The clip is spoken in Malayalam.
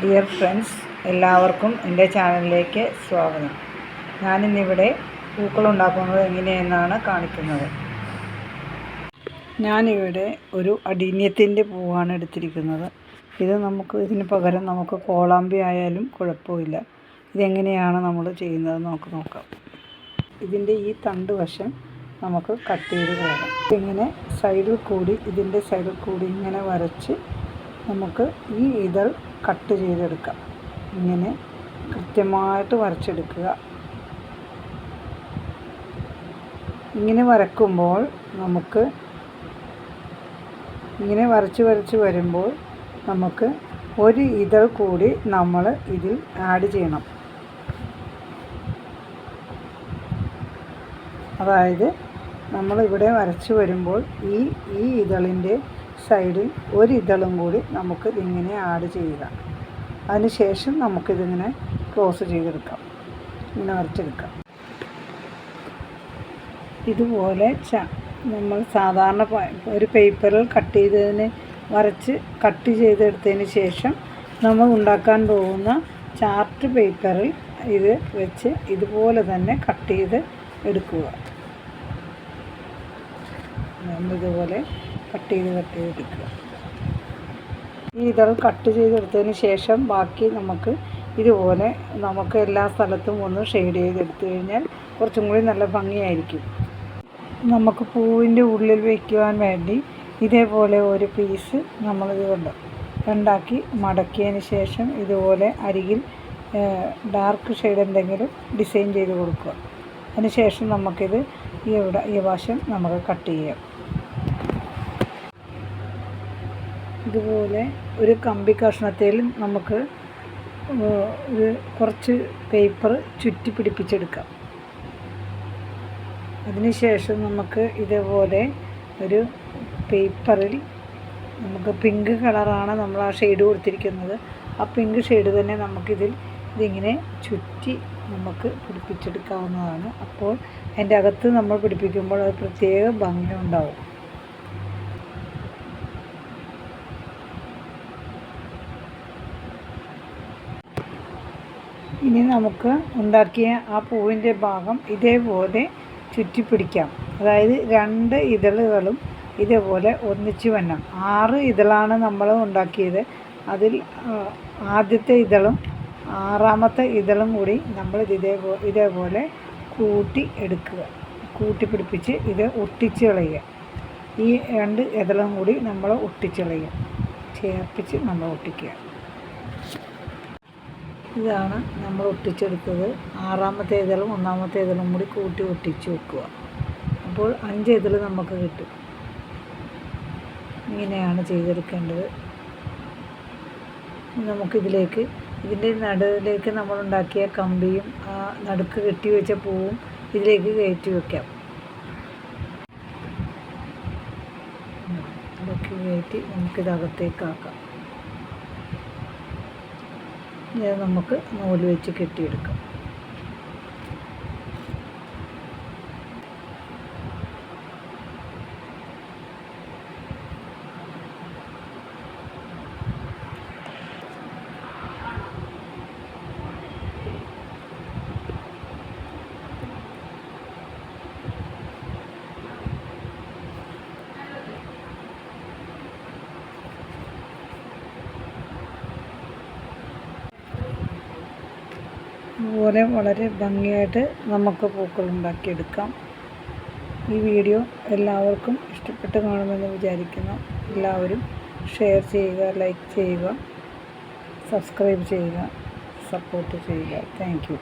ഡിയർ ഫ്രണ്ട്സ് എല്ലാവർക്കും എന്റെ ചാനലിലേക്ക് സ്വാഗതം. ഞാനിന്നിവിടെ പൂക്കളുണ്ടാക്കുന്നത് എങ്ങനെയെന്നാണ് കാണിക്കുന്നത്. ഞാനിവിടെ ഒരു അടിന്യത്തിന്റെ പൂവാണ് എടുത്തിരിക്കുന്നത്. ഇത് നമുക്ക് ഇതിന് പകരം നമുക്ക് കോളാമ്പി ആയാലും കുഴപ്പമില്ല. ഇതെങ്ങനെയാണ് നമ്മൾ ചെയ്യുന്നത് നമുക്ക് നോക്കാം. ഇതിന്റെ ഈ തണ്ട് വശം നമുക്ക് കട്ട് ചെയ്ത് കളയാം. ഇങ്ങനെ സൈഡിൽ കൂടി ഇതിന്റെ സൈഡിൽ കൂടി ഇങ്ങനെ വരച്ച് നമുക്ക് ഈ ഇതൾ കട്ട് ചെയ്തെടുക്കാം ഇങ്ങനെ കൃത്യമായിട്ട് വരച്ചെടുക്കുക. ഇങ്ങനെ വരക്കുമ്പോൾ നമുക്ക് ഇങ്ങനെ വരച്ച് വരച്ച് വരുമ്പോൾ നമുക്ക് ഒരു ഇതൾ കൂടി നമ്മൾ ഇതിൽ ആഡ് ചെയ്യണം. അതായത് നമ്മളിവിടെ വരച്ച് വരുമ്പോൾ ഈ ഈ ഇതളിന്റെ സൈഡിൽ ഒരിതളും കൂടി നമുക്ക് ഇങ്ങനെ ആഡ് ചെയ്യുക. അതിനുശേഷം നമുക്കിതിങ്ങനെ ക്ലോസ് ചെയ്തെടുക്കാം. ഇങ്ങനെ വരച്ചെടുക്കാം. ഇതുപോലെ ച നമ്മൾ സാധാരണ ഒരു പേപ്പറിൽ കട്ട് ചെയ്തതിന് വരച്ച് കട്ട് ചെയ്തെടുത്തതിന് ശേഷം നമ്മൾ ഉണ്ടാക്കാൻ പോകുന്ന ചാർട്ട് പേപ്പറിൽ ഇത് വെച്ച് ഇതുപോലെ തന്നെ കട്ട് ചെയ്ത് എടുക്കുക. നമ്മളിതുപോലെ കട്ട് ചെയ്ത് കട്ട് ചെയ്തെടുക്കുക. ഈ ഇതൾ കട്ട് ചെയ്തെടുത്തതിന് ശേഷം ബാക്കി നമുക്ക് ഇതുപോലെ നമുക്ക് എല്ലാ സ്ഥലത്തും ഒന്ന് ഷെയ്ഡ് ചെയ്തെടുത്തു കഴിഞ്ഞാൽ കുറച്ചും കൂടി നല്ല ഭംഗിയായിരിക്കും. നമുക്ക് പൂവിന്റെ ഉള്ളിൽ വയ്ക്കുവാൻ വേണ്ടി ഇതേപോലെ ഒരു പീസ് നമ്മളിത് കൊണ്ട്? രണ്ടാക്കി മടക്കിയതിന് ശേഷം ഇതുപോലെ അരികിൽ ഡാർക്ക് ഷെയ്ഡ് എന്തെങ്കിലും ഡിസൈൻ ചെയ്ത് കൊടുക്കുക. അതിനുശേഷം നമുക്കിത് ഈ ഇവിടെ ഈ വശം നമുക്ക് കട്ട് ചെയ്യാം. ഇതുപോലെ ഒരു കമ്പി കഷ്ണത്തിൽ നമുക്ക് ഒരു കുറച്ച് പേപ്പർ ചുറ്റി പിടിപ്പിച്ചെടുക്കാം. അതിനുശേഷം നമുക്ക് ഇതേപോലെ ഒരു പേപ്പറിൽ നമുക്ക് പിങ്ക് കളറാണ് നമ്മൾ ആ ഷെയ്ഡ് കൊടുത്തിരിക്കുന്നത്. ആ പിങ്ക് ഷെയ്ഡ് തന്നെ നമുക്കിതിൽ ഇതിങ്ങനെ ചുറ്റി നമുക്ക് പിടിപ്പിച്ചെടുക്കാവുന്നതാണ്. അപ്പോൾ അതിന്റെ അകത്ത് നമ്മൾ പിടിപ്പിക്കുമ്പോൾ അത് പ്രത്യേക ഭംഗി ഉണ്ടാവും ഇനി നമുക്ക് ഉണ്ടാക്കിയ ആ പൂവിന്റെ ഭാഗം ഇതേപോലെ ചുറ്റിപ്പിടിക്കാം. അതായത് രണ്ട് ഇതളുകളും ഇതേപോലെ ഒന്നിച്ച് വരണം ആറ് ഇതളാണ് നമ്മൾ ഉണ്ടാക്കിയത്. അതിൽ ആദ്യത്തെ ഇതളും ആറാമത്തെ ഇതളും കൂടി നമ്മൾ ഇതേപോലെ ഇതേപോലെ കൂട്ടി എടുക്കുക. കൂട്ടി പിടിപ്പിച്ച് ഇത് ഒട്ടിച്ച് കളയുക. ഈ രണ്ട് ഇതളും കൂടി നമ്മൾ ഒട്ടിച്ച് കളയുക. ചേർപ്പിച്ച് നമ്മൾ ഒട്ടിക്കുക. ഇതാണ് നമ്മൾ ഒട്ടിച്ചെടുത്തത്. ആറാമത്തെ ഇതളും ഒന്നാമത്തെ ഇതളും കൂടി കൂട്ടി ഒട്ടിച്ച് വെക്കുക. അപ്പോൾ അഞ്ച് ഇതൾ നമുക്ക് കിട്ടും. ഇങ്ങനെയാണ് ചെയ്തെടുക്കേണ്ടത്. നമുക്കിതിലേക്ക് ഇതിന്റെ നടുവിലേക്ക് നമ്മൾ ഉണ്ടാക്കിയ കമ്പിയും ആ നടുക്ക് കെട്ടി വെച്ച പൂവും ഇതിലേക്ക് കയറ്റി വെക്കാം. അതൊക്കെ കയറ്റി നമുക്കിത് അകത്തേക്കാക്കാം നമുക്ക് നൂൽ വെച്ച് കെട്ടിയെടുക്കാം. അതുപോലെ വളരെ ഭംഗിയായിട്ട് നമുക്ക് പൂക്കൾ ഉണ്ടാക്കിയെടുക്കാം ഈ വീഡിയോ എല്ലാവർക്കും ഇഷ്ടപ്പെട്ട് കാണുമെന്ന് വിചാരിക്കുന്നു. എല്ലാവരും ഷെയർ ചെയ്യുക ലൈക്ക് ചെയ്യുക സബ്സ്ക്രൈബ് ചെയ്യുക സപ്പോർട്ട് ചെയ്യുക. താങ്ക്